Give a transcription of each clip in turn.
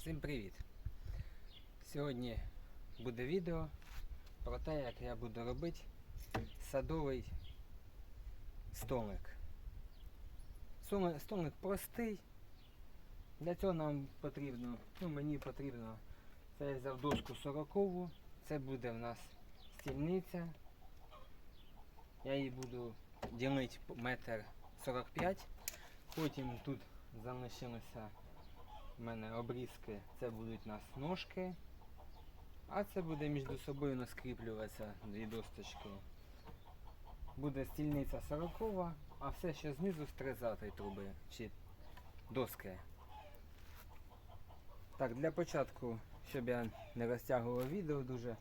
Всім привіт! Сьогодні буде відео про те, як я буду робити садовий столик. Столик простий. Для цього нам потрібно, ну мені потрібно, це я взяв дошку 40 це буде в нас стільниця. Я її буду ділити метр 45. Потім тут залишилося у мене обрізки, це будуть у нас ножки. А це буде між собою наскріплюватися дві досточки. Буде стільниця 40, а все ще знизу з 30 труби чи доски. Так, для початку, щоб я не розтягував відео дуже,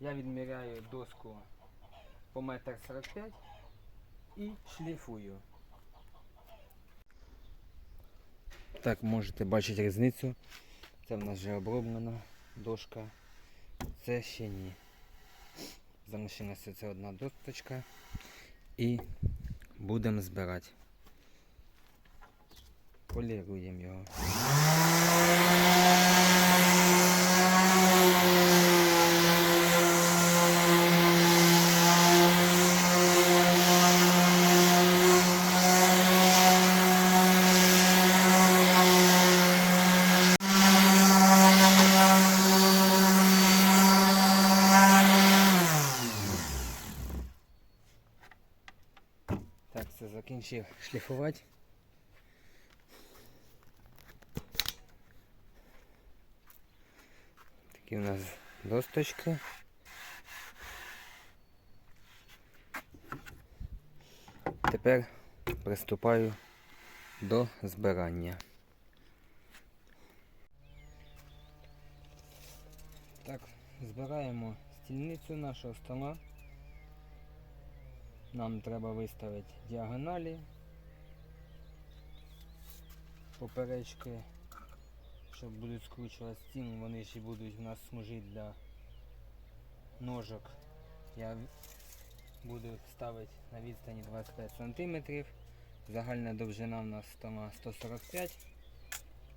я відміряю доску по метр 45 і шліфую. Так, можете бачити різницю. Це в нас вже оброблена дошка. Це ще ні. Залишилася це одна досточка. І будемо збирати. Поліруємо його. Так, це закінчив шліфувати. Такі у нас досточки. Тепер приступаю до збирання. Так, збираємо стільницю нашого стола. Нам треба виставити діагоналі, поперечки, щоб будуть скручувати стіни, вони ще будуть у нас служити для ножок. Я буду ставити на відстані 25 см. Загальна довжина у нас стола 145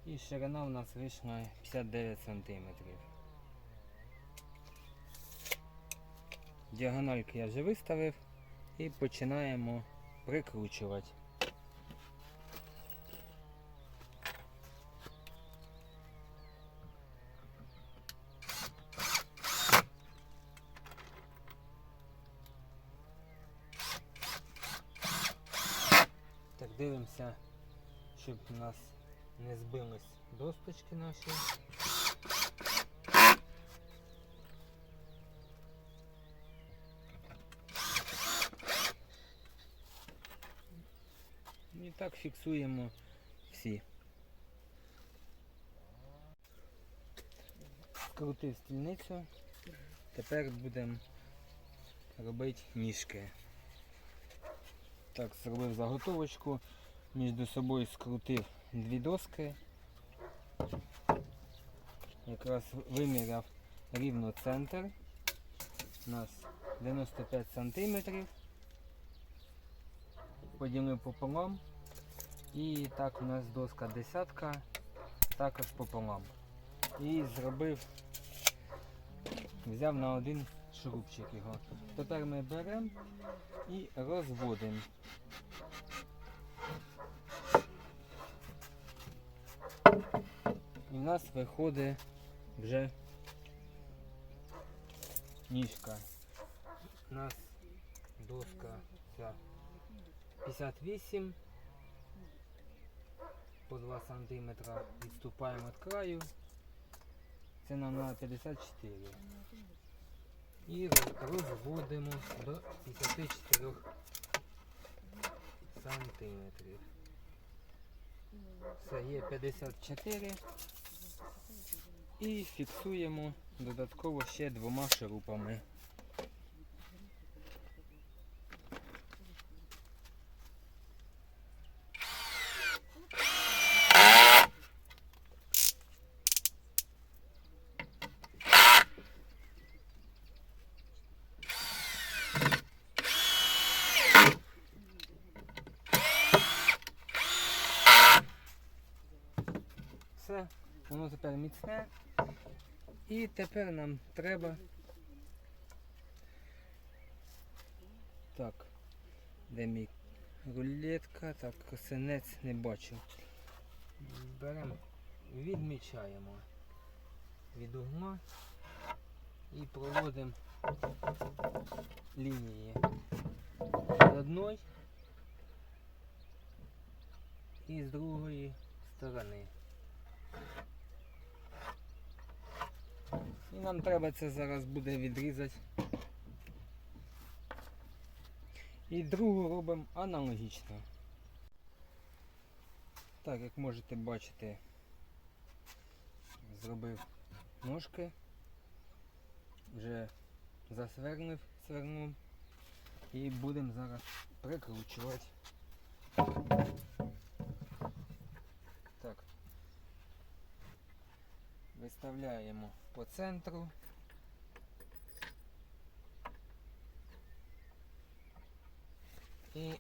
і ширина у нас вийшла 59 см. Діагональки я вже виставив і починаємо прикручувати. Так, дивимося, щоб у нас не збились досточки наші. І так фіксуємо всі. Скрутив стільницю. Тепер будемо робити ніжки. Так, зробив заготовочку, між собою скрутив дві доски. Якраз виміряв рівно центр. У нас 95 сантиметрів поділив пополам. І так у нас доска десятка також пополам. І зробив, взяв на один шурупчик його. Тепер ми беремо і розводимо. І в нас виходить вже ніжка. У нас доска ця 58 по 2 см відступаємо від краю. Це нам на 54. І роз- розводимо до 54 сантиметрів. Все, є 54. І фіксуємо додатково ще двома шурупами. Все, Воно тепер міцне. І тепер нам треба. Так. Де мій рулетка? Так, косинець не бачу. Беремо, відмічаємо від угла і проводимо лінії з одної і з другої сторони. І нам треба це зараз буде відрізати. І другу робимо аналогічно. Так, як можете бачити, зробив ножки, вже засвернув сверном і будемо зараз прикручувати. Так. Виставляємо по центру. І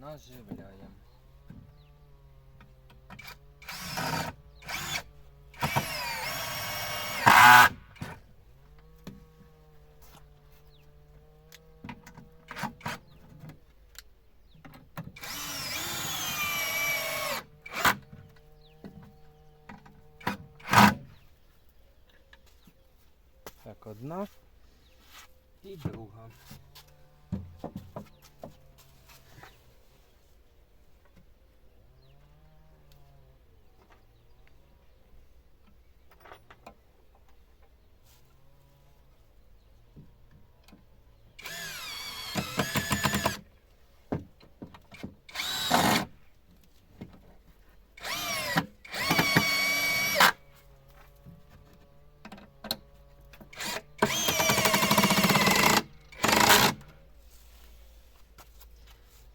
наживляємо. Так, одна і друга.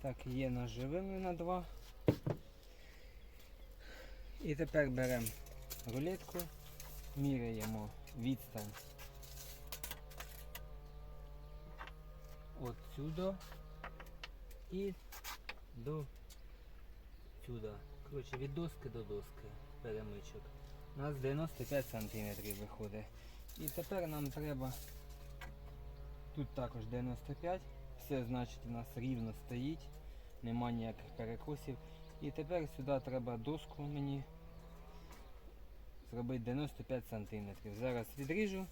Так, є наживили на два. І тепер беремо рулетку, міряємо відстань от сюди і до сюди. Коротше, від доски до доски перемичок. У нас 95 см виходить. І тепер нам треба тут також 95 все значить у нас рівно стоїть, нема ніяких перекосів. І тепер сюди треба доску мені зробити 95 см. Зараз відріжу,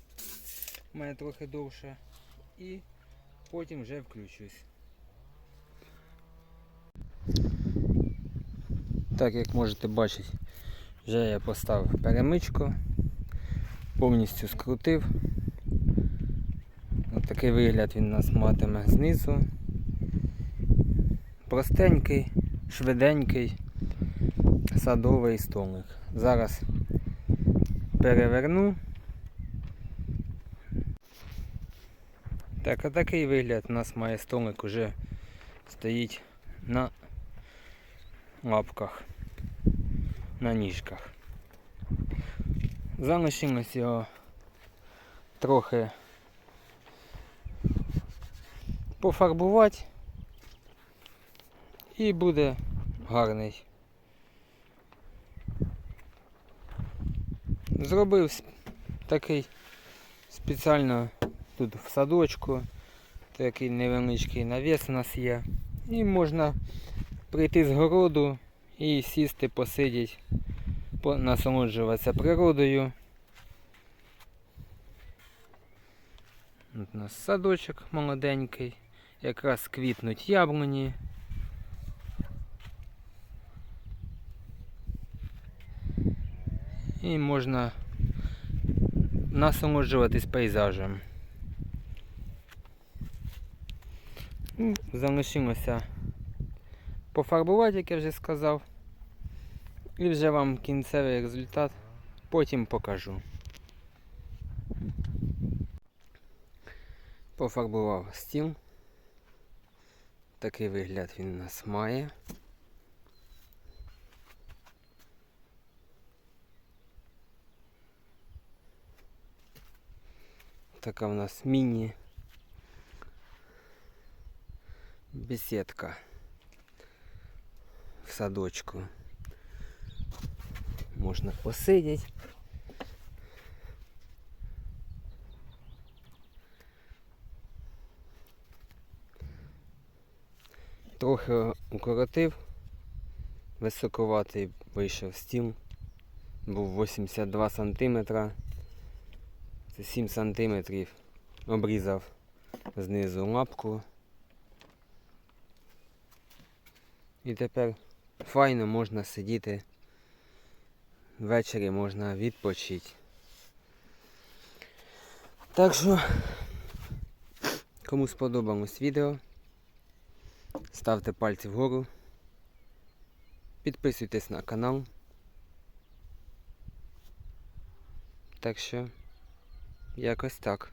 у мене трохи довше, і потім вже включусь. Так як можете бачити, вже я поставив перемичку, повністю скрутив. Такий вигляд він у нас матиме знизу. Простенький, швиденький садовий столик. Зараз переверну. Так, а такий вигляд у нас має столик уже стоїть на лапках, на ніжках. Залишилось його трохи пофарбувати і буде гарний. Зробив такий спеціально тут в садочку, такий невеличкий навіс у нас є. І можна прийти з городу і сісти, посидіти, по- насолоджуватися природою. От у нас садочок молоденький, якраз квітнуть яблуні. І можна насолоджуватись пейзажем. Залишилося пофарбувати, як я вже сказав. І вже вам кінцевий результат потім покажу. Пофарбував стіл. Такий вигляд він у нас має. Така в нас міні бесідка в садочку. Можна посидіти Трохи укоротив. Високоватий вийшов стіл. Був 82 сантиметра. Це 7 сантиметрів. Обрізав знизу лапку. І тепер файно можна сидіти. Ввечері можна відпочити. Так що, кому сподобалось відео, ставте пальці вгору. Підписуйтесь на канал. Так що, якось так.